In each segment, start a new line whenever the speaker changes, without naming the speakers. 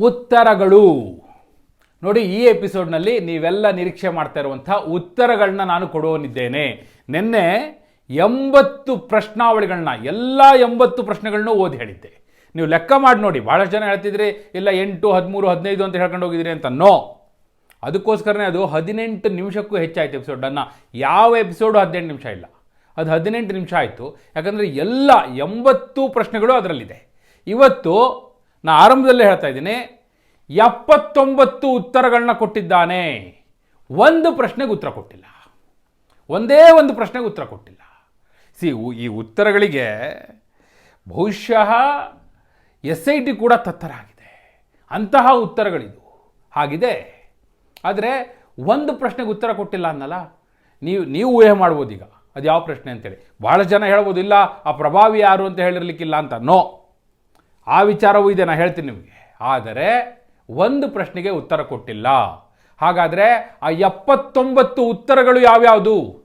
ಉತ್ತರಗಳು. ನೋಡಿ, ಈ ಎಪಿಸೋಡ್ನಲ್ಲಿ ನೀವೆಲ್ಲ ನಿರೀಕ್ಷೆ ಮಾಡ್ತಾ ಇರುವಂಥ ಉತ್ತರಗಳನ್ನ ನಾನು ಕೊಡುವನಿದ್ದೇನೆ. ನಿನ್ನೆ ಎಂಬತ್ತು ಪ್ರಶ್ನಾವಳಿಗಳನ್ನ, ಎಲ್ಲ ಎಂಬತ್ತು ಪ್ರಶ್ನೆಗಳನ್ನೂ ಓದಿ ಹೇಳಿದ್ದೆ. ನೀವು ಲೆಕ್ಕ ಮಾಡಿ ನೋಡಿ ಭಾಳಷ್ಟು ಜನ ಹೇಳ್ತಿದ್ರಿ, ಇಲ್ಲ, ಎಂಟು, ಹದಿಮೂರು, ಹದಿನೈದು ಅಂತ ಹೇಳ್ಕೊಂಡು ಹೋಗಿದ್ದೀರಿ ಅಂತ. ನೋ. ಅದಕ್ಕೋಸ್ಕರನೇ ಅದು ಹದಿನೆಂಟು ನಿಮಿಷಕ್ಕೂ ಹೆಚ್ಚಾಯಿತು ಎಪಿಸೋಡನ್ನು ಯಾವ ಎಪಿಸೋಡು ಹದಿನೆಂಟು ನಿಮಿಷ ಇಲ್ಲ. ಅದು ಹದಿನೆಂಟು ನಿಮಿಷ ಆಯಿತು. ಯಾಕಂದರೆ ಎಲ್ಲ ಎಂಬತ್ತು ಪ್ರಶ್ನೆಗಳು ಅದರಲ್ಲಿದೆ. ಇವತ್ತು ನಾ ಆರಂಭದಲ್ಲೇ ಹೇಳ್ತಾ ಇದ್ದೀನಿ. ಎಪ್ಪತ್ತೊಂಬತ್ತು ಉತ್ತರಗಳನ್ನ ಕೊಟ್ಟಿದ್ದಾನೆ. ಒಂದು ಪ್ರಶ್ನೆಗೆ ಉತ್ತರ ಕೊಟ್ಟಿಲ್ಲ. ಒಂದೇ ಒಂದು ಪ್ರಶ್ನೆಗೆ ಉತ್ತರ ಕೊಟ್ಟಿಲ್ಲ. ಸಿ ಈ ಉತ್ತರಗಳಿಗೆ ಬಹುಶಃ ಎಸ್ ಐ ಟಿ ಕೂಡ ತತ್ತರಾಗಿದೆ. ಅಂತಹ ಉತ್ತರಗಳಿದು. ಹಾಗಿದೆ. ಆದರೆ ಒಂದು ಪ್ರಶ್ನೆಗೆ ಉತ್ತರ ಕೊಟ್ಟಿಲ್ಲ ಅನ್ನಲ್ಲ. ನೀವು ನೀವು ಊಹೆ ಮಾಡ್ಬೋದು ಈಗ ಅದು ಯಾವ ಪ್ರಶ್ನೆ ಅಂತೇಳಿ. ಭಾಳ ಜನ ಹೇಳ್ಬೋದಿಲ್ಲ, ಆ ಪ್ರಭಾವಿ ಯಾರು ಅಂತ ಹೇಳಿರ್ಲಿಕ್ಕಿಲ್ಲ ಅಂತ. ನೋ. ಆ ವಿಚಾರವೂ ಇದೆ ನಾನು ಹೇಳ್ತೀನಿ ನಿಮಗೆ. ಆದರೆ ಒಂದು ಪ್ರಶ್ನೆಗೆ ಉತ್ತರ ಕೊಟ್ಟಿಲ್ಲ. ಹಾಗಾದರೆ ಆ ಎಪ್ಪತ್ತೊಂಬತ್ತು ಉತ್ತರಗಳು ಯಾವ್ಯಾವುದು?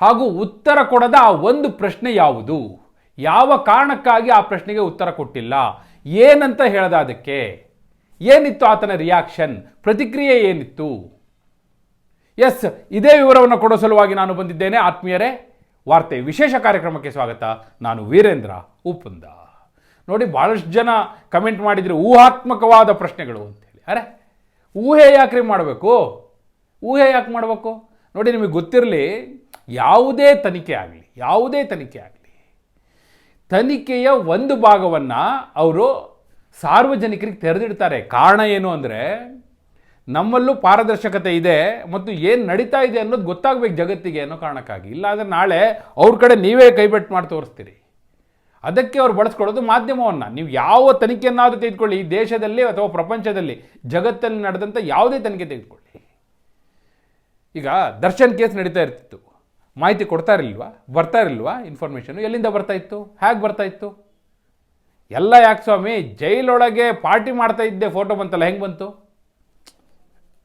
ಹಾಗೂ ಉತ್ತರ ಕೊಡದ ಆ ಒಂದು ಪ್ರಶ್ನೆ ಯಾವುದು? ಯಾವ ಕಾರಣಕ್ಕಾಗಿ ಆ ಪ್ರಶ್ನೆಗೆ ಉತ್ತರ ಕೊಟ್ಟಿಲ್ಲ? ಏನಂತ ಹೇಳ್ದ ಅದಕ್ಕೆ? ಏನಿತ್ತು ಆತನ ರಿಯಾಕ್ಷನ್ ಪ್ರತಿಕ್ರಿಯೆ ಏನಿತ್ತು? ಎಸ್ ಇದೇ ವಿವರವನ್ನು ಕೊಡೋ ಸಲುವಾಗಿ ನಾನು ಬಂದಿದ್ದೇನೆ. ಆತ್ಮೀಯರೇ, ವಾರ್ತೆ ವಿಶೇಷ ಕಾರ್ಯಕ್ರಮಕ್ಕೆ ಸ್ವಾಗತ. ನಾನು ವೀರೇಂದ್ರ ಉಪ್ಪುಂದ ನೋಡಿ ಭಾಳಷ್ಟು ಜನ ಕಮೆಂಟ್ ಮಾಡಿದರೆ ಊಹಾತ್ಮಕವಾದ ಪ್ರಶ್ನೆಗಳು ಅಂತೇಳಿ ಅರೆ, ಊಹೆ ಯಾಕ್ರಿ ಮಾಡಬೇಕು? ಊಹೆ ಯಾಕೆ ಮಾಡಬೇಕು? ನೋಡಿ ನಿಮಗೆ ಗೊತ್ತಿರಲಿ, ಯಾವುದೇ ತನಿಖೆ ಆಗಲಿ, ಯಾವುದೇ ತನಿಖೆ ಆಗಲಿ, ತನಿಖೆಯ ಒಂದು ಭಾಗವನ್ನು ಅವರು ಸಾರ್ವಜನಿಕರಿಗೆ ತೆರೆದಿಡ್ತಾರೆ. ಕಾರಣ ಏನು ಅಂದರೆ, ನಮ್ಮಲ್ಲೂ ಪಾರದರ್ಶಕತೆ ಇದೆ ಮತ್ತು ಏನು ನಡೀತಾ ಇದೆ ಅನ್ನೋದು ಗೊತ್ತಾಗಬೇಕು ಜಗತ್ತಿಗೆ ಅನ್ನೋ ಕಾರಣಕ್ಕಾಗಿ. ಇಲ್ಲಾಂದರೆ ನಾಳೆ ಅವ್ರ ಕಡೆ ನೀವೇ ಕೈಬೆಟ್ಟು ಮಾಡಿ ತೋರಿಸ್ತೀರಿ. ಅದಕ್ಕೆ ಅವ್ರು ಬಳಸ್ಕೊಳ್ಳೋದು ಮಾಧ್ಯಮವನ್ನು. ನೀವು ಯಾವ ತನಿಖೆಯನ್ನಾದರೂ ತೆಗೆದುಕೊಳ್ಳಿ, ಈ ದೇಶದಲ್ಲಿ ಅಥವಾ ಪ್ರಪಂಚದಲ್ಲಿ, ಜಗತ್ತಲ್ಲಿ ನಡೆದಂಥ ಯಾವುದೇ ತನಿಖೆ ತೆಗೆದುಕೊಳ್ಳಿ. ಈಗ ದರ್ಶನ್ ಕೇಸ್ ನಡೀತಾ ಇರ್ತಿತ್ತು. ಮಾಹಿತಿ ಕೊಡ್ತಾ ಇರಲಿಲ್ವಾ? ಬರ್ತಾ ಇರಲಿಲ್ವಾ? ಇನ್ಫಾರ್ಮೇಷನು ಎಲ್ಲಿಂದ ಬರ್ತಾ ಇತ್ತು? ಹೇಗೆ ಬರ್ತಾ ಇತ್ತು? ಎಲ್ಲ ಯಾಕೆ ಸ್ವಾಮಿ? ಜೈಲೊಳಗೆ ಪಾರ್ಟಿ ಮಾಡ್ತಾ ಇದ್ದೆ, ಫೋಟೋ ಬಂತಲ್ಲ, ಹೆಂಗೆ ಬಂತು?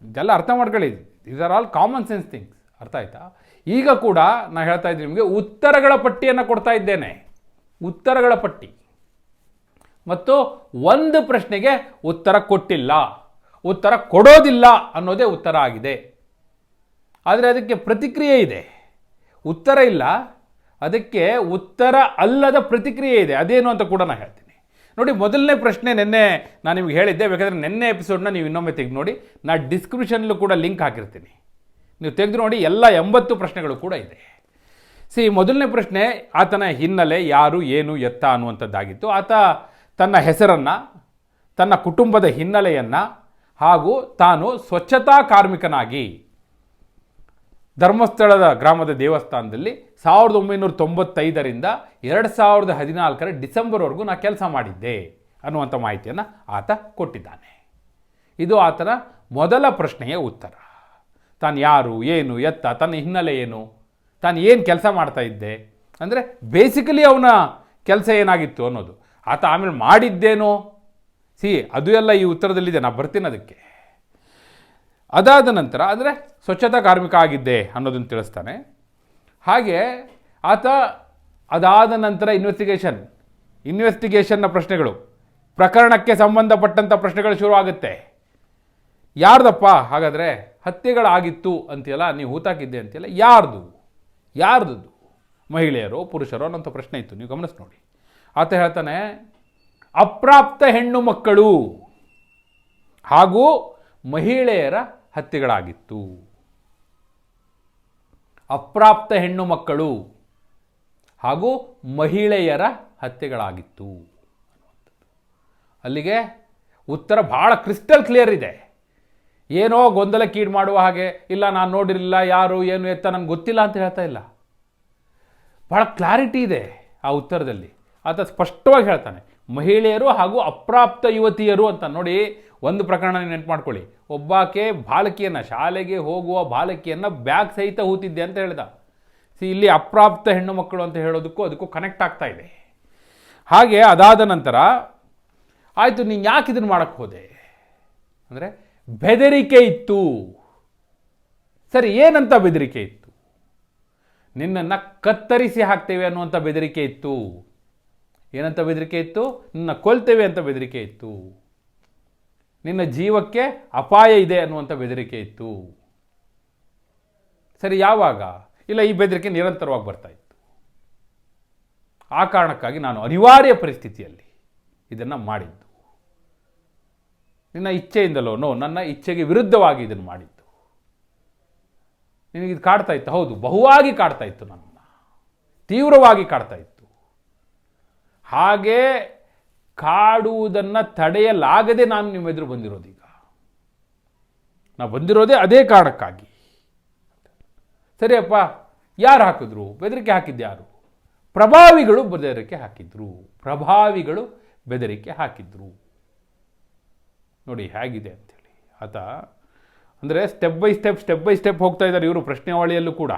ಇದೆಲ್ಲ ಅರ್ಥ ಮಾಡ್ಕೊಳ್ಳಿ. These are all common sense things ಅರ್ಥ ಆಯ್ತಾ? ಈಗ ಕೂಡ ನಾನು ಹೇಳ್ತಾ ಇದ್ದೀನಿ ನಿಮಗೆ ಉತ್ತರಗಳ ಪಟ್ಟಿಯನ್ನು ಕೊಡ್ತಾ ಇದ್ದೇನೆ. ಉತ್ತರಗಳ ಪಟ್ಟಿ. ಮತ್ತು ಒಂದು ಪ್ರಶ್ನೆಗೆ ಉತ್ತರ ಕೊಟ್ಟಿಲ್ಲ. ಉತ್ತರ ಕೊಡೋದಿಲ್ಲ ಅನ್ನೋದೇ ಉತ್ತರ ಆಗಿದೆ. ಆದರೆ ಅದಕ್ಕೆ ಪ್ರತಿಕ್ರಿಯೆ ಇದೆ. ಉತ್ತರ ಇಲ್ಲ. ಅದಕ್ಕೆ ಉತ್ತರ ಅಲ್ಲದ ಪ್ರತಿಕ್ರಿಯೆ ಇದೆ. ಅದೇನು ಅಂತ ಕೂಡ ನಾನು ಹೇಳ್ತೀನಿ. ನೋಡಿ, ಮೊದಲನೇ ಪ್ರಶ್ನೆ ನಿನ್ನೆ ನಾನು ನಿಮ್ಗೆ ಹೇಳಿದ್ದೆ. ಬೇಕಾದರೆ ನಿನ್ನೆ ಎಪಿಸೋಡ್ನ ನೀವು ಇನ್ನೊಮ್ಮೆ ತೆಗೆದು ನೋಡಿ. ನಾನು ಡಿಸ್ಕ್ರಿಪ್ಷನ್ಲೂ ಕೂಡ ಲಿಂಕ್ ಹಾಕಿರ್ತೀನಿ. ನೀವು ತೆಗೆದು ನೋಡಿ, ಎಲ್ಲ ಎಂಬತ್ತು ಪ್ರಶ್ನೆಗಳು ಕೂಡ ಇದೆ. ಸಿ, ಮೊದಲನೇ ಪ್ರಶ್ನೆ, ಆತನ ಹಿನ್ನೆಲೆ ಯಾರು, ಏನು, ಎತ್ತ ಅನ್ನುವಂಥದ್ದಾಗಿತ್ತು. ಆತ ತನ್ನ ಹೆಸರನ್ನು, ತನ್ನ ಕುಟುಂಬದ ಹಿನ್ನೆಲೆಯನ್ನು, ಹಾಗೂ ತಾನು ಸ್ವಚ್ಛತಾ ಕಾರ್ಮಿಕನಾಗಿ ಧರ್ಮಸ್ಥಳದ ಗ್ರಾಮದ ದೇವಸ್ಥಾನದಲ್ಲಿ ಸಾವಿರದ ಒಂಬೈನೂರ ತೊಂಬತ್ತೈದರಿಂದ ಎರಡು ಸಾವಿರದ ಹದಿನಾಲ್ಕರ ಡಿಸೆಂಬರ್ವರೆಗೂ ನಾ ಕೆಲಸ ಮಾಡಿದ್ದೆ ಅನ್ನುವಂಥ ಮಾಹಿತಿಯನ್ನು ಆತ ಕೊಟ್ಟಿದ್ದಾನೆ. ಇದು ಆತನ ಮೊದಲ ಪ್ರಶ್ನೆಯ ಉತ್ತರ. ತಾನು ಯಾರು, ಏನು, ಎತ್ತ, ತನ್ನ ಹಿನ್ನೆಲೆ ಏನು? ತಾನು ಏನು ಕೆಲಸ ಮಾಡ್ತಾ ಇದ್ದೆ, ಅಂದರೆ ಬೇಸಿಕಲಿ ಅವನ ಕೆಲಸ ಏನಾಗಿತ್ತು ಅನ್ನೋದು. ಆತ ಆಮೇಲೆ ಮಾಡಿದ್ದೇನೋ? ಸಿ, ಅದು ಎಲ್ಲ ಈ ಉತ್ತರದಲ್ಲಿದೆ ನಾನು ಬರ್ತೀನಿ ಅದಕ್ಕೆ. ಅದಾದ ನಂತರ, ಅಂದರೆ ಸ್ವಚ್ಛತಾ ಕಾರ್ಮಿಕ ಆಗಿದ್ದೆ ಅನ್ನೋದನ್ನು ತಿಳಿಸ್ತಾನೆ. ಹಾಗೆ ಆತ ಅದಾದ ನಂತರ ಇನ್ವೆಸ್ಟಿಗೇಷನ್ ಇನ್ವೆಸ್ಟಿಗೇಷನ್ನ ಪ್ರಶ್ನೆಗಳು, ಪ್ರಕರಣಕ್ಕೆ ಸಂಬಂಧಪಟ್ಟಂಥ ಪ್ರಶ್ನೆಗಳು ಶುರು ಆಗುತ್ತೆ ಯಾರ್ದಪ್ಪ? ಹಾಗಾದರೆ ಹತ್ಯೆಗಳಾಗಿತ್ತು ಅಂತೆಲ್ಲ ನೀವು ಹೂತಾಕಿದ್ದೆ ಅಂತೆಲ್ಲ ಯಾರ್ದು? ಯಾರ್ದು ಮಹಿಳೆಯರು, ಪುರುಷರು? ಅನ್ನೋಂಥ ಪ್ರಶ್ನೆ ಇತ್ತು. ನೀವು ಗಮನಿಸಿ ನೋಡಿ. ಆತ ಹೇಳ್ತಾನೆ, ಅಪ್ರಾಪ್ತ ಹೆಣ್ಣು ಮಕ್ಕಳು ಹಾಗೂ ಮಹಿಳೆಯರ ಹತ್ಯೆಗಳಾಗಿತ್ತು. ಅಪ್ರಾಪ್ತ ಹೆಣ್ಣು ಮಕ್ಕಳು ಹಾಗೂ ಮಹಿಳೆಯರ ಹತ್ಯೆಗಳಾಗಿತ್ತು. ಅಲ್ಲಿಗೆ ಉತ್ತರ ಭಾಳ ಕ್ರಿಸ್ಟಲ್ ಕ್ಲಿಯರ್ ಇದೆ. ಏನೋ ಗೊಂದಲಕ್ಕೀಡು ಮಾಡುವ ಹಾಗೆ, ಇಲ್ಲ ನಾನು ನೋಡಿರಲಿಲ್ಲ, ಯಾರು, ಏನು ಎತ್ತ ನನಗೆ ಗೊತ್ತಿಲ್ಲ ಅಂತ ಹೇಳ್ತಾ ಇಲ್ಲ. ಭಾಳ ಕ್ಲಾರಿಟಿ ಇದೆ ಆ ಉತ್ತರದಲ್ಲಿ. ಆತ ಸ್ಪಷ್ಟವಾಗಿ ಹೇಳ್ತಾನೆ, ಮಹಿಳೆಯರು ಹಾಗೂ ಅಪ್ರಾಪ್ತ ಯುವತಿಯರು ಅಂತ ನೋಡಿ ಒಂದು ಪ್ರಕರಣ ನೆನಪು ಮಾಡ್ಕೊಳ್ಳಿ. ಒಬ್ಬಾಕೆ ಬಾಲಕಿಯನ್ನು, ಶಾಲೆಗೆ ಹೋಗುವ ಬಾಲಕಿಯನ್ನು ಬ್ಯಾಗ್ ಸಹಿತ ಹೂತಿದ್ದೆ ಅಂತ ಹೇಳ್ದ. ಸಿ, ಇಲ್ಲಿ ಅಪ್ರಾಪ್ತ ಹೆಣ್ಣು ಮಕ್ಕಳು ಅಂತ ಹೇಳೋದಕ್ಕೂ ಅದಕ್ಕೂ ಕನೆಕ್ಟ್ ಆಗ್ತಾ ಇದೆ. ಹಾಗೆ ಅದಾದ ನಂತರ, ಆಯಿತು, ನೀನು ಯಾಕೆ ಇದನ್ನು ಮಾಡೋಕ್ಕೆ ಹೋದೆ? ಅಂದರೆ ಬೆದರಿಕೆ ಇತ್ತು. ಸರಿ, ಏನಂತ ಬೆದರಿಕೆ ಇತ್ತು? ನಿನ್ನನ್ನು ಕತ್ತರಿಸಿ ಹಾಕ್ತೇವೆ ಅನ್ನುವಂಥ ಬೆದರಿಕೆ ಇತ್ತು. ಏನಂತ ಬೆದರಿಕೆ ಇತ್ತು? ನಿನ್ನ ಕೊಲ್ತೇವೆ ಅಂತ ಬೆದರಿಕೆ ಇತ್ತು. ನಿನ್ನ ಜೀವಕ್ಕೆ ಅಪಾಯ ಇದೆ ಅನ್ನುವಂಥ ಬೆದರಿಕೆ ಇತ್ತು. ಸರಿ, ಯಾವಾಗ? ಇಲ್ಲ, ಈ ಬೆದರಿಕೆ ನಿರಂತರವಾಗಿ ಬರ್ತಾ ಇತ್ತು. ಆ ಕಾರಣಕ್ಕಾಗಿ ನಾನು ಅನಿವಾರ್ಯ ಪರಿಸ್ಥಿತಿಯಲ್ಲಿ ಇದನ್ನು ಮಾಡಿದ್ದು. ನಿನ್ನ ಇಚ್ಛೆಯಿಂದಲೋ, ನೋ, ನನ್ನ ಇಚ್ಛೆಗೆ ವಿರುದ್ಧವಾಗಿ ಇದನ್ನು ಮಾಡಿದ್ದು. ನಿನಗಿದು ಕಾಡ್ತಾ ಇತ್ತು, ಹೌದು, ಬಹುವಾಗಿ ಕಾಡ್ತಾ ಇತ್ತು ನನ್ನ, ತೀವ್ರವಾಗಿ ಕಾಡ್ತಾ ಇತ್ತು. ಹಾಗೆ ಕಾಡುವುದನ್ನು ತಡೆಯಲಾಗದೆ ನಾನು ನಿಮ್ಮ ಎದುರು ಬಂದಿರೋದೀಗ. ನಾ ಬಂದಿರೋದೇ ಅದೇ ಕಾರಣಕ್ಕಾಗಿ. ಸರಿಯಪ್ಪ, ಯಾರು ಹಾಕಿದ್ರು? ಬೆದರಿಕೆ ಹಾಕಿದ್ದು ಯಾರು? ಪ್ರಭಾವಿಗಳು ಬೆದರಿಕೆ ಹಾಕಿದ್ರು. ಪ್ರಭಾವಿಗಳು ಬೆದರಿಕೆ ಹಾಕಿದ್ರು. ನೋಡಿ ಹೇಗಿದೆ ಅಂತೇಳಿ. ಆತ ಅಂದರೆ step by step step by step ಹೋಗ್ತಾ ಇದ್ದಾರೆ ಇವರು ಪ್ರಶ್ನೆವಾಳಿಯಲ್ಲೂ ಕೂಡ.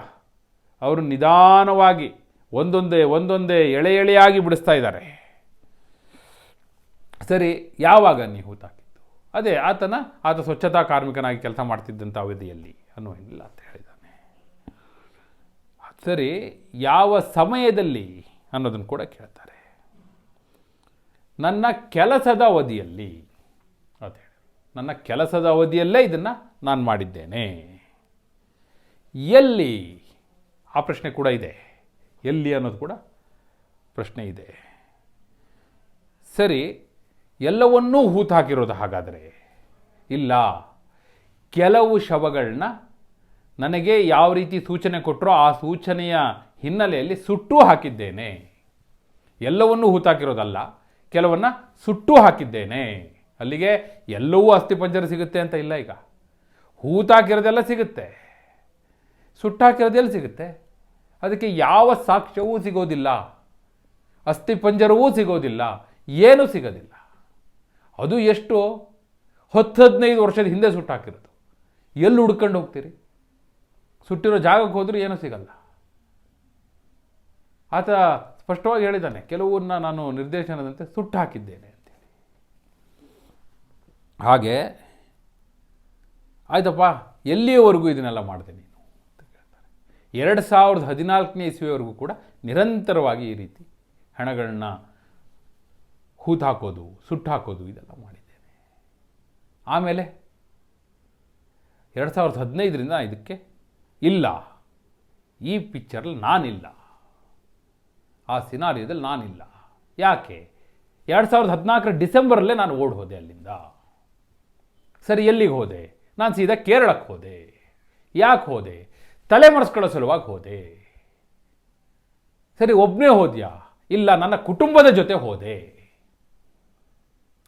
ಅವರು ನಿಧಾನವಾಗಿ ಒಂದೊಂದೇ ಒಂದೊಂದೇ ಎಳೆ ಎಳೆಯಾಗಿ ಬಿಡಿಸ್ತಾ ಇದ್ದಾರೆ. ಸರಿ, ಯಾವಾಗ ನೀವು ಹೂತಾಕಿದ್ದು ಅದೇ ಆತನ, ಆತ ಸ್ವಚ್ಛತಾ ಕಾರ್ಮಿಕನಾಗಿ ಕೆಲಸ ಮಾಡ್ತಿದ್ದಂಥ ಅವಧಿಯಲ್ಲಿ ಏನಿಲ್ಲ ಅಂತ ಹೇಳಿದ್ದಾನೆ. ಸರಿ, ಯಾವ ಸಮಯದಲ್ಲಿ ಅನ್ನೋದನ್ನು ಕೂಡ ಕೇಳ್ತಾರೆ. ನನ್ನ ಕೆಲಸದ ಅವಧಿಯಲ್ಲಿ ನನ್ನ ಕೆಲಸದ ಅವಧಿಯಲ್ಲೇ ಇದನ್ನು ನಾನು ಮಾಡಿದ್ದೇನೆ. ಎಲ್ಲಿ? ಆ ಪ್ರಶ್ನೆ ಕೂಡ ಇದೆ. ಎಲ್ಲಿ ಅನ್ನೋದು ಕೂಡ ಪ್ರಶ್ನೆ ಇದೆ. ಸರಿ, ಎಲ್ಲವನ್ನೂ ಹೂತು ಹಾಕಿರೋದು ಹಾಗಾದರೆ? ಇಲ್ಲ. ಕೆಲವು ಶವಗಳನ್ನ ನನಗೆ ಯಾವ ರೀತಿ ಸೂಚನೆ ಕೊಟ್ಟರೋ ಆ ಸೂಚನೆಯ ಹಿನ್ನೆಲೆಯಲ್ಲಿ ಸುಟ್ಟು ಹಾಕಿದ್ದೇನೆ. ಎಲ್ಲವನ್ನೂ ಹೂತಾಕಿರೋದಲ್ಲ ಕೆಲವನ್ನ ಸುಟ್ಟು ಹಾಕಿದ್ದೇನೆ. ಅಲ್ಲಿಗೆ ಎಲ್ಲವೂ ಅಸ್ಥಿಪಂಜರ ಸಿಗುತ್ತೆ ಅಂತ ಇಲ್ಲ ಈಗ. ಹೂತಾಕಿರೋದೆಲ್ಲ ಸಿಗುತ್ತೆ. ಸುಟ್ಟಾಕಿರೋದೆಲ್ಲ ಸಿಗುತ್ತೆ? ಅದಕ್ಕೆ ಯಾವ ಸಾಕ್ಷ್ಯವೂ ಸಿಗೋದಿಲ್ಲ. ಅಸ್ಥಿಪಂಜರವೂ ಸಿಗೋದಿಲ್ಲ. ಏನೂ ಸಿಗೋದಿಲ್ಲ. ಅದು ಎಷ್ಟು? ಹತ್ತು ಹದಿನೈದು ವರ್ಷದ ಹಿಂದೆ ಸುಟ್ಟಾಕಿರೋದು ಎಲ್ಲಿ ಹುಡ್ಕೊಂಡು ಹೋಗ್ತೀರಿ? ಸುಟ್ಟಿರೋ ಜಾಗಕ್ಕೆ ಹೋದರೂ ಏನೂ ಸಿಗಲ್ಲ. ಆತ ಸ್ಪಷ್ಟವಾಗಿ ಹೇಳಿದ್ದಾನೆ ಕೆಲವನ್ನ ನಾನು ನಿರ್ದೇಶನದಂತೆ ಸುಟ್ಟು ಹಾಕಿದ್ದೇನೆ. ಹಾಗೆ, ಆಯ್ತಪ್ಪ, ಎಲ್ಲಿಯವರೆಗೂ ಇದನ್ನೆಲ್ಲ ಮಾಡಿದೆ ನೀನು? ಅಂತ ಕೇಳ್ತಾರೆ. ಎರಡು ಸಾವಿರದ ಹದಿನಾಲ್ಕನೇ ಇಸ್ವಿಯವರೆಗೂ ಕೂಡ ನಿರಂತರವಾಗಿ ಈ ರೀತಿ ಹಣಗಳನ್ನ ಹೂತು ಹಾಕೋದು ಸುಟ್ಟು ಹಾಕೋದು ಇದೆಲ್ಲ ಮಾಡಿದ್ದೇನೆ. ಆಮೇಲೆ ಎರಡು ಸಾವಿರದ ಹದಿನೈದರಿಂದ ಇದಕ್ಕೆ ಇಲ್ಲ. ಈ ಪಿಕ್ಚರಲ್ಲಿ ನಾನಿಲ್ಲ. ಆ ಸಿನಾರಿಯೋದಲ್ಲಿ ನಾನಿಲ್ಲ. ಯಾಕೆ? ಎರಡು ಸಾವಿರದ ಹದಿನಾಲ್ಕರ ಡಿಸೆಂಬರಲ್ಲೇ ನಾನು ಓಡ್ ಹೋದೆ ಅಲ್ಲಿಂದ. ಸರಿ, ಎಲ್ಲಿಗೆ ಹೋದೆ? ನಾನು ಸೀದಾ ಕೇರಳಕ್ಕೆ ಹೋದೆ. ಯಾಕೆ ಹೋದೆ? ತಲೆ ಮರೆಸ್ಕೊಳ್ಳೋ ಸಲುವಾಗಿ ಹೋದೆ. ಸರಿ ಒಬ್ಬನೇ ಹೋದ್ಯಾ? ಇಲ್ಲ, ನನ್ನ ಕುಟುಂಬದ ಜೊತೆ ಹೋದೆ.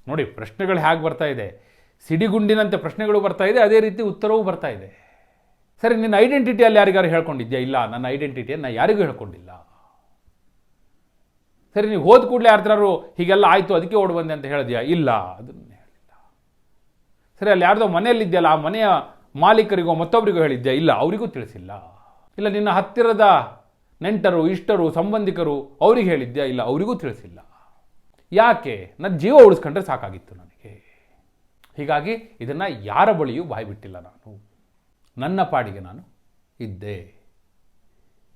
ನೋಡಿ, ಪ್ರಶ್ನೆಗಳು ಹೇಗೆ ಬರ್ತಾ ಇದೆ? ಸಿಡಿಗುಂಡಿನಂತೆ ಪ್ರಶ್ನೆಗಳು ಬರ್ತಾ ಇದೆ, ಅದೇ ರೀತಿ ಉತ್ತರವೂ ಬರ್ತಾ ಇದೆ. ಸರಿ, ನಿನ್ನ ಐಡೆಂಟಿಟಿಯಲ್ಲಿ ಯಾರಿಗಾರು ಹೇಳ್ಕೊಂಡಿದ್ಯಾ? ಇಲ್ಲ, ನನ್ನ ಐಡೆಂಟಿಟಿಯನ್ನು ಯಾರಿಗೂ ಹೇಳ್ಕೊಂಡಿಲ್ಲ. ಸರಿ ನೀವು ಹೋದ ಕೂಡಲೇ ಯಾರ್ದಾರು ಹೀಗೆಲ್ಲ ಆಯಿತು, ಅದಕ್ಕೆ ಓಡ್ ಬಂದೆ ಅಂತ ಹೇಳಿದ್ಯಾ? ಇಲ್ಲ ಅದನ್ನು ಸರಿ, ಅಲ್ಲಿ ಯಾರ್ದೋ ಮನೆಯಲ್ಲಿದ್ಯಲ್ಲ, ಆ ಮನೆಯ ಮಾಲೀಕರಿಗೋ ಮತ್ತೊಬ್ಬರಿಗೋ ಹೇಳಿದ್ದೆ ಇಲ್ಲ, ಅವರಿಗೂ ತಿಳಿಸಿಲ್ಲ. ಇಲ್ಲ, ನಿನ್ನ ಹತ್ತಿರದ ನೆಂಟರು, ಇಷ್ಟರು, ಸಂಬಂಧಿಕರು ಅವ್ರಿಗೆ ಹೇಳಿದ್ದೆ ಇಲ್ಲ, ಅವರಿಗೂ ತಿಳಿಸಿಲ್ಲ. ಯಾಕೆ? ನನ್ನ ಜೀವ ಉಳಿಸ್ಕೊಂಡ್ರೆ ಸಾಕಾಗಿತ್ತು ನನಗೆ. ಹೀಗಾಗಿ ಇದನ್ನು ಯಾರ ಬಳಿಯೂ ಬಾಯ್ಬಿಟ್ಟಿಲ್ಲ ನಾನು. ನನ್ನ ಪಾಡಿಗೆ ನಾನು ಇದ್ದೆ.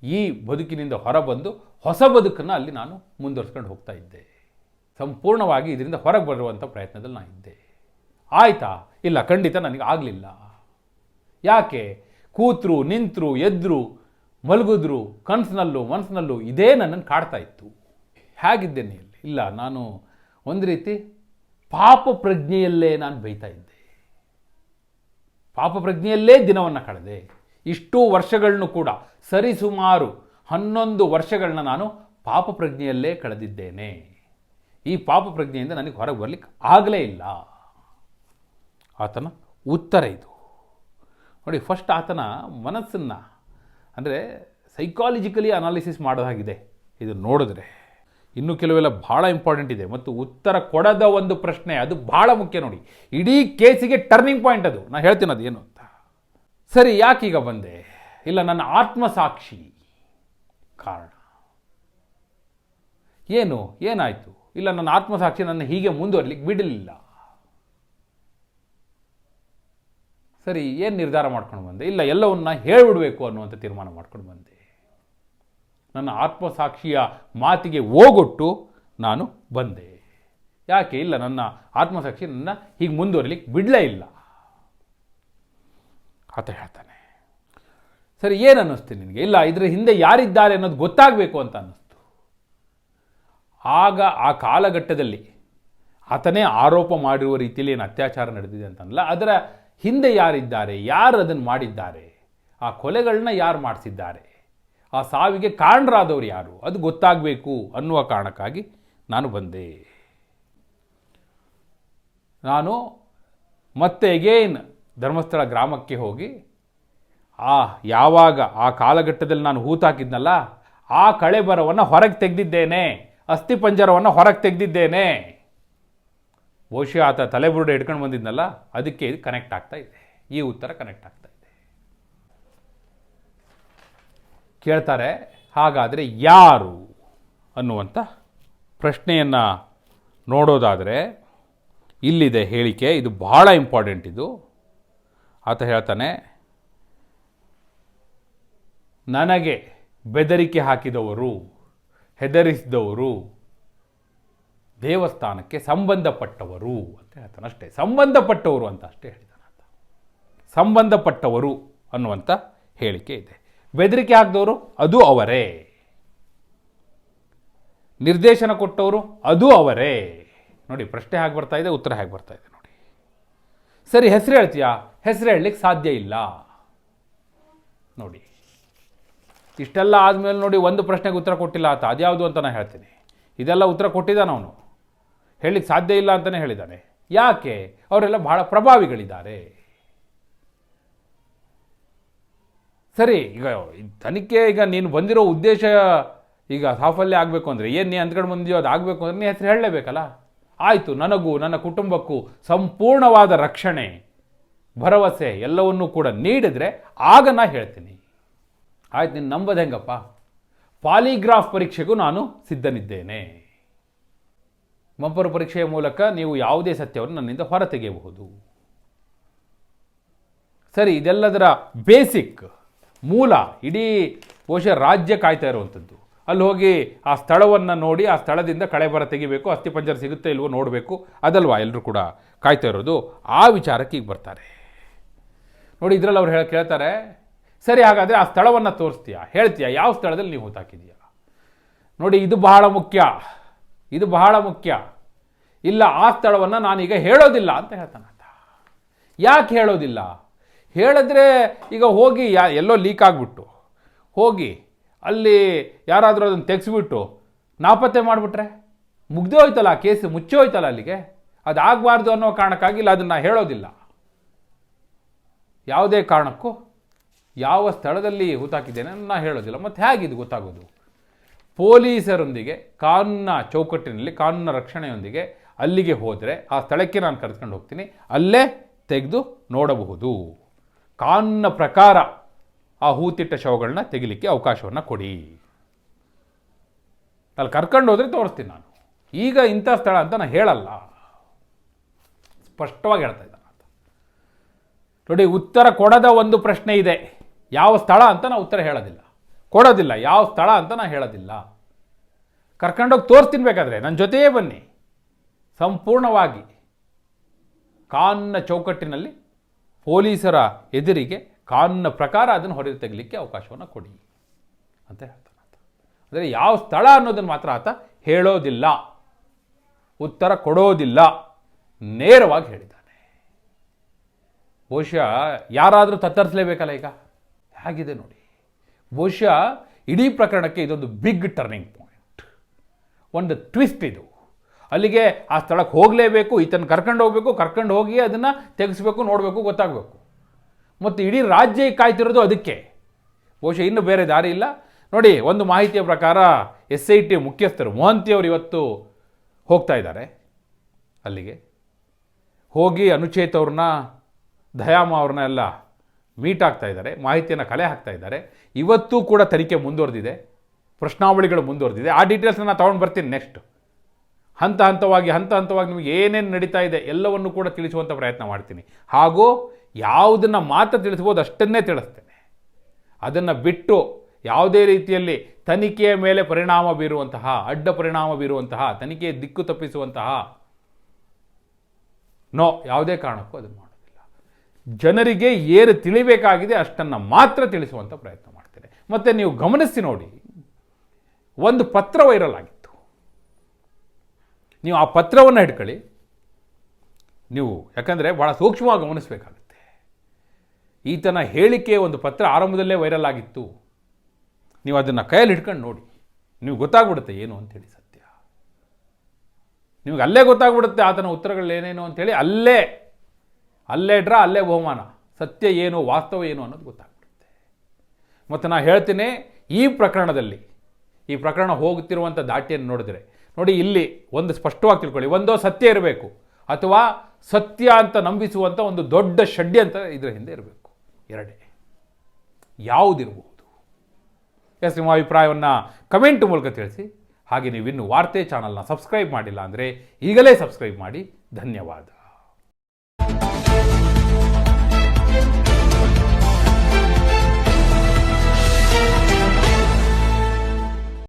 ಈ ಬದುಕಿನಿಂದ ಹೊರಬಂದು ಹೊಸ ಬದುಕನ್ನು ಅಲ್ಲಿ ನಾನು ಮುಂದುವರ್ಸ್ಕೊಂಡು ಹೋಗ್ತಾ ಇದ್ದೆ. ಸಂಪೂರ್ಣವಾಗಿ ಇದರಿಂದ ಹೊರಗೆ ಬರುವಂಥ ಪ್ರಯತ್ನದಲ್ಲಿ ನಾನು ಇದ್ದೆ. ಆಯ್ತಾ? ಇಲ್ಲ, ಖಂಡಿತ ನನಗೆ ಆಗಲಿಲ್ಲ. ಯಾಕೆ? ಕೂತರು, ನಿಂತರು, ಎದ್ರು, ಮಲಗಿದ್ರು, ಕನಸಿನಲ್ಲೂ ಮನಸ್ಸಿನಲ್ಲೂ ಇದೇ ನನ್ನನ್ನು ಕಾಡ್ತಾ ಇತ್ತು. ಹೇಗಿದ್ದೇನೆ ಇಲ್ಲಿ? ಇಲ್ಲ, ನಾನು ಒಂದು ರೀತಿ ಪಾಪ ಪ್ರಜ್ಞೆಯಲ್ಲೇ ನಾನು ಬೈತಾ ಇದ್ದೆ. ಪಾಪ ಪ್ರಜ್ಞೆಯಲ್ಲೇ ದಿನವನ್ನು ಕಳೆದೆ. ಇಷ್ಟು ವರ್ಷಗಳನ್ನು ಕೂಡ ಸರಿಸುಮಾರು ಹನ್ನೊಂದು ವರ್ಷಗಳನ್ನ ನಾನು ಪಾಪ ಪ್ರಜ್ಞೆಯಲ್ಲೇ ಕಳೆದಿದ್ದೇನೆ. ಈ ಪಾಪ ಪ್ರಜ್ಞೆಯಿಂದ ನನಗೆ ಹೊರಗೆ ಬರಲಿಕ್ಕೆ ಆಗಲೇ ಇಲ್ಲ. ಆತನ ಉತ್ತರ ಇದು. ನೋಡಿ ಫಸ್ಟ್ ಆತನ ಮನಸ್ಸನ್ನು, ಅಂದರೆ ಸೈಕಾಲಜಿಕಲಿ ಅನಾಲಿಸಿಸ್ ಮಾಡೋದಾಗಿದೆ ಇದು ನೋಡಿದ್ರೆ ಇನ್ನು ಕೆಲವೆಲ್ಲ ಭಾಳ ಇಂಪಾರ್ಟೆಂಟ್ ಇದೆ. ಮತ್ತು ಉತ್ತರ ಕೊಡದ ಒಂದು ಪ್ರಶ್ನೆ, ಅದು ಭಾಳ ಮುಖ್ಯ ನೋಡಿ. ಇಡೀ ಕೇಸಿಗೆ ಟರ್ನಿಂಗ್ ಪಾಯಿಂಟ್ ಅದು. ನಾನು ಹೇಳ್ತೀನಿ ಅದು ಏನು ಅಂತ. ಸರಿ, ಯಾಕೀಗ ಬಂದೆ? ಇಲ್ಲ, ನನ್ನ ಆತ್ಮಸಾಕ್ಷಿ ಕಾರಣ. ಏನು? ಏನಾಯಿತು? ಇಲ್ಲ, ನನ್ನ ಆತ್ಮಸಾಕ್ಷಿ ನನ್ನ ಹೀಗೆ ಮುಂದುವರಲಿಕ್ಕೆ ಬಿಡಲಿಲ್ಲ. ಸರಿ, ಏನು ನಿರ್ಧಾರ ಮಾಡ್ಕೊಂಡು ಬಂದೆ? ಇಲ್ಲ, ಎಲ್ಲವನ್ನ ಹೇಳಿಬಿಡಬೇಕು ಅನ್ನುವಂಥ ತೀರ್ಮಾನ ಮಾಡ್ಕೊಂಡು ಬಂದೆ. ನನ್ನ ಆತ್ಮಸಾಕ್ಷಿಯ ಮಾತಿಗೆ ಹೋಗೊಟ್ಟು ನಾನು ಬಂದೆ. ಯಾಕೆ? ಇಲ್ಲ, ನನ್ನ ಆತ್ಮಸಾಕ್ಷಿ ನನ್ನ ಹೀಗೆ ಮುಂದುವರಿಲಿಕ್ಕೆ ಬಿಡಲೇ ಇಲ್ಲ. ಆತ ಹೇಳ್ತಾನೆ, ಸರಿ ಏನು ಅನ್ನಿಸ್ತು ನಿನಗೆ? ಇಲ್ಲ, ಇದರ ಹಿಂದೆ ಯಾರಿದ್ದಾರೆ ಅನ್ನೋದು ಗೊತ್ತಾಗಬೇಕು ಅಂತ ಅನ್ನಿಸ್ತು. ಆಗ ಆ ಕಾಲಘಟ್ಟದಲ್ಲಿ ಆತನೇ ಆರೋಪ ಮಾಡಿರುವ ರೀತಿಯಲ್ಲಿ ಏನು ಅತ್ಯಾಚಾರ ನಡೆದಿದೆ ಅಂತನಲ್ಲ ಅದರ ಹಿಂದೆ ಯಾರಿದ್ದಾರೆ, ಯಾರು ಅದನ್ನು ಮಾಡಿದ್ದಾರೆ? ಆ ಕೊಲೆಗಳನ್ನ ಯಾರು ಮಾಡಿಸಿದ್ದಾರೆ? ಆ ಸಾವಿಗೆ ಕಾರಣರಾದವರು ಯಾರು? ಅದು ಗೊತ್ತಾಗಬೇಕು ಅನ್ನುವ ಕಾರಣಕ್ಕಾಗಿ ನಾನು ಬಂದೆ. ನಾನು ಮತ್ತೆ ಎಗೇನ್ ಧರ್ಮಸ್ಥಳ ಗ್ರಾಮಕ್ಕೆ ಹೋಗಿ, ಆ ಯಾವಾಗ, ಆ ಕಾಲಘಟ್ಟದಲ್ಲಿ ನಾನು ಹೂತಾಕಿದ್ನಲ್ಲ ಆ ಕಳೆಬರವನ್ನು ಹೊರಗೆ ತೆಗೆದಿದ್ದೇನೆ ಅಸ್ಥಿಪಂಜರವನ್ನು ಹೊರಗೆ ತೆಗೆದಿದ್ದೇನೆ. ಬಹುಶಃ ಆತ ತಲೆಬುರುಡೆ ಹಿಡ್ಕೊಂಡು ಬಂದಿದ್ನಲ್ಲ, ಅದಕ್ಕೆ ಇದು ಕನೆಕ್ಟ್ ಆಗ್ತಾ ಇದೆ. ಈ ಉತ್ತರ ಕನೆಕ್ಟ್ ಆಗ್ತಾ ಇದೆ. ಕೇಳ್ತಾರೆ, ಹಾಗಾದರೆ ಯಾರು ಅನ್ನುವಂಥ ಪ್ರಶ್ನೆಯನ್ನು ನೋಡೋದಾದರೆ, ಇಲ್ಲಿದೆ ಹೇಳಿಕೆ, ಇದು ಬಹಳ ಇಂಪಾರ್ಟೆಂಟ್ ಇದು. ಆತ ಹೇಳ್ತಾನೆ, ನನಗೆ ಬೆದರಿಕೆ ಹಾಕಿದವರು, ಹೆದರಿಸಿದವರು ದೇವಸ್ಥಾನಕ್ಕೆ ಸಂಬಂಧಪಟ್ಟವರು ಅಂತ ಹೇಳ್ತಾನೆ ಅಷ್ಟೇ. ಸಂಬಂಧಪಟ್ಟವರು ಅಂತ ಅಷ್ಟೇ ಹೇಳಿದಾನೆ ಅಂತ. ಸಂಬಂಧಪಟ್ಟವರು ಅನ್ನುವಂಥ ಹೇಳಿಕೆ ಇದೆ. ಬೆದರಿಕೆ ಹಾಕಿದವರು ಅದು ಅವರೇ. ನಿರ್ದೇಶನ ಕೊಟ್ಟವರು ಅದು ಅವರೇ. ನೋಡಿ, ಪ್ರಶ್ನೆ ಹೇಗೆ ಬರ್ತಾ ಇದೆ, ಉತ್ತರ ಹೇಗೆ ಬರ್ತಾ ಇದೆ ನೋಡಿ. ಸರಿ, ಹೆಸರು ಹೇಳ್ತೀಯಾ? ಹೆಸರು ಹೇಳಲಿಕ್ಕೆ ಸಾಧ್ಯ ಇಲ್ಲ. ನೋಡಿ. ಇಷ್ಟೆಲ್ಲ ಆದಮೇಲೆ ನೋಡಿ, ಒಂದು ಪ್ರಶ್ನೆಗೆ ಉತ್ತರ ಕೊಟ್ಟಿಲ್ಲ ಆತ. ಅದ್ಯಾವುದು ಅಂತ ನಾನು ಹೇಳ್ತೀನಿ. ಇದೆಲ್ಲ ಉತ್ತರ ಕೊಟ್ಟಿದ್ದಾನೆ ಅವನು. ಹೇಳಲಿಕ್ಕೆ ಸಾಧ್ಯ ಇಲ್ಲ ಅಂತಲೇ ಹೇಳಿದ್ದಾನೆ. ಯಾಕೆ? ಅವರೆಲ್ಲ ಬಹಳ ಪ್ರಭಾವಿಗಳಿದ್ದಾರೆ. ಸರಿ, ಈಗ ತನಿಖೆ ಈಗ ನೀನು ಬಂದಿರೋ ಉದ್ದೇಶ ಈಗ ಸಾಫಲ್ಯ ಆಗಬೇಕು ಅಂದರೆ ಏನು ನೀ ಅಂದ್ಕೊಂಡು ಬಂದಿಯೋ ಅದು ಆಗಬೇಕು ಅಂದರೆ ನೀ ಹೆಸರು ಹೇಳಲೇಬೇಕಲ್ಲ? ಆಯಿತು, ನನಗೂ, ನನ್ನ ಕುಟುಂಬಕ್ಕೂ ಸಂಪೂರ್ಣವಾದ ರಕ್ಷಣೆ, ಭರವಸೆ ಎಲ್ಲವನ್ನೂ ಕೂಡ ನೀಡಿದರೆ ಆಗ ನಾ ಹೇಳ್ತೀನಿ. ಆಯ್ತು, ನೀನು ನಂಬೋದು ಹೆಂಗಪ್ಪ? ಪಾಲಿಗ್ರಾಫ್ ಪರೀಕ್ಷೆಗೂ ನಾನು ಸಿದ್ಧನಿದ್ದೇನೆ. ಮಂಪರು ಪರೀಕ್ಷೆಯ ಮೂಲಕ ನೀವು ಯಾವುದೇ ಸತ್ಯವನ್ನು ನನ್ನಿಂದ ಹೊರತೆಗೆಯಬಹುದು. ಸರಿ, ಇದೆಲ್ಲದರ ಬೇಸಿಕ್ ಮೂಲ, ಇಡೀ ಬಹುಶಃ ರಾಜ್ಯ ಕಾಯ್ತಾ ಇರುವಂಥದ್ದು. ಅಲ್ಲಿ ಹೋಗಿ ಆ ಸ್ಥಳವನ್ನು ನೋಡಿ, ಆ ಸ್ಥಳದಿಂದ ಕಳೆಬರ ತೆಗಿಬೇಕು ಅಸ್ಥಿಪಂಜರ ಸಿಗುತ್ತೆ ಇಲ್ವೋ ನೋಡಬೇಕು. ಅದಲ್ವಾ ಎಲ್ಲರೂ ಕೂಡ ಕಾಯ್ತಾ ಇರೋದು? ಆ ವಿಚಾರಕ್ಕೆ ಈಗ ಬರ್ತಾರೆ. ನೋಡಿ, ಇದರಲ್ಲಿ ಅವ್ರು ಹೇಳಿ, ಕೇಳ್ತಾರೆ, ಸರಿ, ಹಾಗಾದರೆ ಆ ಸ್ಥಳವನ್ನು ತೋರಿಸ್ತೀಯಾ? ಹೇಳ್ತೀಯಾ? ಯಾವ ಸ್ಥಳದಲ್ಲಿ ನೀವು ಹೂತಾಕಿದೀಯಾ ನೋಡಿ, ಇದು ಬಹಳ ಮುಖ್ಯ. ಇದು ಬಹಳ ಮುಖ್ಯ. ಇಲ್ಲ, ಆ ಸ್ಥಳವನ್ನು ನಾನೀಗ ಹೇಳೋದಿಲ್ಲ ಅಂತ ಹೇಳ್ತಾನಂತ ಯಾಕೆ ಹೇಳೋದಿಲ್ಲ? ಹೇಳಿದ್ರೆ ಈಗ ಹೋಗಿ ಯಾ, ಎಲ್ಲೋ ಲೀಕ್ ಆಗಿಬಿಟ್ಟು, ಹೋಗಿ ಅಲ್ಲಿ ಯಾರಾದರೂ ಅದನ್ನು ತೆಗೆಸ್ಬಿಟ್ಟು ನಾಪತ್ತೆ ಮಾಡಿಬಿಟ್ರೆ? ಮುಗ್ದೇ ಹೋಯ್ತಲ್ಲ, ಆ ಕೇಸ್ ಮುಚ್ಚಿ ಹೋಯ್ತಲ್ಲ ಅಲ್ಲಿಗೆ? ಅದಾಗಬಾರ್ದು ಅನ್ನೋ ಕಾರಣಕ್ಕಾಗಿ ಇಲ್ಲ, ಅದನ್ನು ಹೇಳೋದಿಲ್ಲ. ಯಾವುದೇ ಕಾರಣಕ್ಕೂ ಯಾವ ಸ್ಥಳದಲ್ಲಿ ಹೂತಾಕಿದ್ದೇನೆ ನಾನು ಹೇಳೋದಿಲ್ಲ. ಮತ್ತು ಹೇಗಿದು ಗೊತ್ತಾಗೋದು? ಪೊಲೀಸರೊಂದಿಗೆ ಕಾನೂನಿನ ಚೌಕಟ್ಟಿನಲ್ಲಿ, ಕಾನೂನಿನ ರಕ್ಷಣೆಯೊಂದಿಗೆ ಅಲ್ಲಿಗೆ ಹೋದರೆ, ಆ ಸ್ಥಳಕ್ಕೆ ನಾನು ಕರೆದುಕೊಂಡು ಹೋಗ್ತೀನಿ, ಅಲ್ಲೇ ತೆಗೆದು ನೋಡಬಹುದು. ಕಾನೂನಿನ ಪ್ರಕಾರ ಆ ಹೂತಿಟ್ಟ ಶವಗಳನ್ನ ತೆಗಿಲಿಕ್ಕೆ ಅವಕಾಶವನ್ನು ಕೊಡಿ. ಅಲ್ಲಿ ಕರ್ಕೊಂಡು ಹೋದರೆ ತೋರಿಸ್ತೀನಿ ನಾನು. ಈಗ ಇಂಥ ಸ್ಥಳ ಅಂತ ನಾನು ಹೇಳಲ್ಲ. ಸ್ಪಷ್ಟವಾಗಿ ಹೇಳ್ತಾ ಇದ್ದಾನೆ ನೋಡಿ, ಉತ್ತರ ಕೊಡದ ಒಂದು ಪ್ರಶ್ನೆ ಇದೆ. ಯಾವ ಸ್ಥಳ ಅಂತ ನಾನು ಉತ್ತರ ಹೇಳೋದಿಲ್ಲ. ಕೊಡೋದಿಲ್ಲ. ಯಾವ ಸ್ಥಳ ಅಂತ ನಾನು ಹೇಳೋದಿಲ್ಲ. ಕರ್ಕೊಂಡೋಗಿ ತೋರಿಸ್ತೀನಿ ಬೇಕಾದರೆ. ನನ್ನ ಜೊತೆಯೇ ಬನ್ನಿ. ಸಂಪೂರ್ಣವಾಗಿ ಕಾನ್ನ ಚೌಕಟ್ಟಿನಲ್ಲಿ ಪೊಲೀಸರ ಎದುರಿಗೆ ಕಾನ್ನ ಪ್ರಕಾರ ಅದನ್ನು ಹೊರ ತೆಗಲಿಕ್ಕೆ ಅವಕಾಶವನ್ನು ಕೊಡಿ ಅಂತ ಹೇಳ್ತಾನೆ ಆತ. ಅಂದರೆ ಯಾವ ಸ್ಥಳ ಅನ್ನೋದನ್ನು ಮಾತ್ರ ಆತ ಹೇಳೋದಿಲ್ಲ. ಉತ್ತರ ಕೊಡೋದಿಲ್ಲ. ನೇರವಾಗಿ ಹೇಳಿದ್ದಾನೆ. ಬಹುಶಃ ಯಾರಾದರೂ ತತ್ತರಿಸಲೇಬೇಕಲ್ಲ ಈಗ? ಹೇಗಿದೆ ನೋಡಿ. ಬಹುಶಃ ಇಡೀ ಪ್ರಕರಣಕ್ಕೆ ಇದೊಂದು ಬಿಗ್ ಟರ್ನಿಂಗ್ ಪಾಯಿಂಟ್ ಒಂದು ಟ್ವಿಸ್ಟ್ ಇದು. ಅಲ್ಲಿಗೆ ಆ ಸ್ಥಳಕ್ಕೆ ಹೋಗಲೇಬೇಕು, ಈತನ ಕರ್ಕೊಂಡು ಹೋಗಬೇಕು, ಕರ್ಕೊಂಡು ಹೋಗಿ ಅದನ್ನು ತೆಗೆಸ್ಬೇಕು, ನೋಡಬೇಕು, ಗೊತ್ತಾಗಬೇಕು. ಮತ್ತು ಇಡೀ ರಾಜ್ಯ ಕಾಯ್ತಿರೋದು ಅದಕ್ಕೆ. ಬಹುಶಃ ಇನ್ನೂ ಬೇರೆ ದಾರಿ ಇಲ್ಲ. ನೋಡಿ, ಒಂದು ಮಾಹಿತಿಯ ಪ್ರಕಾರ ಎಸ್ ಐ ಟಿ ಮುಖ್ಯಸ್ಥರು ಮೋಹಂತಿಯವರು ಇವತ್ತು ಹೋಗ್ತಾ ಇದ್ದಾರೆ ಅಲ್ಲಿಗೆ. ಹೋಗಿ ಅನುಚೇತ್ ಅವ್ರನ್ನ, ದಯಾಮ ಅವ್ರನ್ನ ಎಲ್ಲ ಮೀಟ್ ಆಗ್ತಾ ಇದ್ದಾರೆ, ಮಾಹಿತಿಯನ್ನು ಕಲೆ ಹಾಕ್ತಾ ಇದ್ದಾರೆ. ಇವತ್ತೂ ಕೂಡ ತನಿಖೆ ಮುಂದುವರೆದಿದೆ, ಪ್ರಶ್ನಾವಳಿಗಳು ಮುಂದುವರೆದಿದೆ. ಆ ಡೀಟೇಲ್ಸ್ನ ನಾನು ತೊಗೊಂಡು ಬರ್ತೀನಿ ನೆಕ್ಸ್ಟ್ ಹಂತ ಹಂತವಾಗಿ ಹಂತ ಹಂತವಾಗಿ ನಿಮಗೆ ಏನೇನು ನಡೀತಾ ಇದೆ ಎಲ್ಲವನ್ನು ಕೂಡ ತಿಳಿಸುವಂಥ ಪ್ರಯತ್ನ ಮಾಡ್ತೀನಿ. ಹಾಗೂ ಯಾವುದನ್ನು ಮಾತ್ರ ತಿಳಿಸ್ಬೋದು ಅಷ್ಟನ್ನೇ ತಿಳಿಸ್ತೇನೆ. ಅದನ್ನು ಬಿಟ್ಟು ಯಾವುದೇ ರೀತಿಯಲ್ಲಿ ತನಿಖೆಯ ಮೇಲೆ ಪರಿಣಾಮ ಬೀರುವಂತಹ, ಅಡ್ಡ ಪರಿಣಾಮ ಬೀರುವಂತಹ, ತನಿಖೆಯ ದಿಕ್ಕು ತಪ್ಪಿಸುವಂತಹ, ನೋ, ಯಾವುದೇ ಕಾರಣಕ್ಕೂ ಅದು ಮಾಡೋದಿಲ್ಲ ಜನರಿಗೆ ಏನು ತಿಳಿಬೇಕಾಗಿದೆ ಅಷ್ಟನ್ನು ಮಾತ್ರ ತಿಳಿಸುವಂಥ ಪ್ರಯತ್ನ ಮಾಡ್ತೇನೆ. ಮತ್ತು ನೀವು ಗಮನಿಸಿ ನೋಡಿ, ಒಂದು ಪತ್ರ ವೈರಲ್ ಆಗಿತ್ತು. ನೀವು ಆ ಪತ್ರವನ್ನು ಹಿಡ್ಕೊಳ್ಳಿ. ನೀವು ಯಾಕಂದರೆ ಭಾಳ ಸೂಕ್ಷ್ಮವಾಗಿ ಗಮನಿಸಬೇಕಾಗುತ್ತೆ. ಈತನ ಹೇಳಿಕೆ ಒಂದು ಪತ್ರ ಆರಂಭದಲ್ಲೇ ವೈರಲ್ ಆಗಿತ್ತು. ನೀವು ಅದನ್ನು ಕೈಯಲ್ಲಿ ಹಿಡ್ಕೊಂಡು ನೋಡಿ. ನೀವು ಗೊತ್ತಾಗ್ಬಿಡುತ್ತೆ ಏನು ಅಂತೇಳಿ ಸತ್ಯ. ನಿಮಗೆ ಅಲ್ಲೇ ಗೊತ್ತಾಗ್ಬಿಡುತ್ತೆ ಆತನ ಉತ್ತರಗಳು ಏನೇನು ಅಂತೇಳಿ ಅಲ್ಲೇ ಅಲ್ಲೇ ಡ್ರಾ ಅಲ್ಲೇ ಬಹುಮಾನ. ಸತ್ಯ ಏನು, ವಾಸ್ತವ ಏನು ಅನ್ನೋದು ಗೊತ್ತಾಗ್ಬಿಡುತ್ತೆ. ಮತ್ತು ನಾನು ಹೇಳ್ತೀನಿ, ಈ ಪ್ರಕರಣದಲ್ಲಿ, ಈ ಪ್ರಕರಣ ಹೋಗುತ್ತಿರುವಂಥ ದಾಟಿಯನ್ನು ನೋಡಿದ್ರೆ, ನೋಡಿ ಇಲ್ಲಿ ಒಂದು ಸ್ಪಷ್ಟವಾಗಿ ತಿಳ್ಕೊಳ್ಳಿ. ಒಂದೋ ಸತ್ಯ ಇರಬೇಕು, ಅಥವಾ ಸತ್ಯ ಅಂತ ನಂಬಿಸುವಂಥ ಒಂದು ದೊಡ್ಡ ಷಡ್ಯಂತ ಇದರ ಹಿಂದೆ ಇರಬೇಕು. ಎರಡೇ. ಯಾವುದಿರಬಹುದು. ಎಸ್, ನಿಮ್ಮ ಅಭಿಪ್ರಾಯವನ್ನು ಕಮೆಂಟ್ ಮೂಲಕ ತಿಳಿಸಿ. ಹಾಗೆ ನೀವಿನ್ನು ವಾರ್ತೆ ಚಾನಲ್ನ ಸಬ್ಸ್ಕ್ರೈಬ್ ಮಾಡಿಲ್ಲ ಅಂದರೆ ಈಗಲೇ ಸಬ್ಸ್ಕ್ರೈಬ್ ಮಾಡಿ. ಧನ್ಯವಾದ.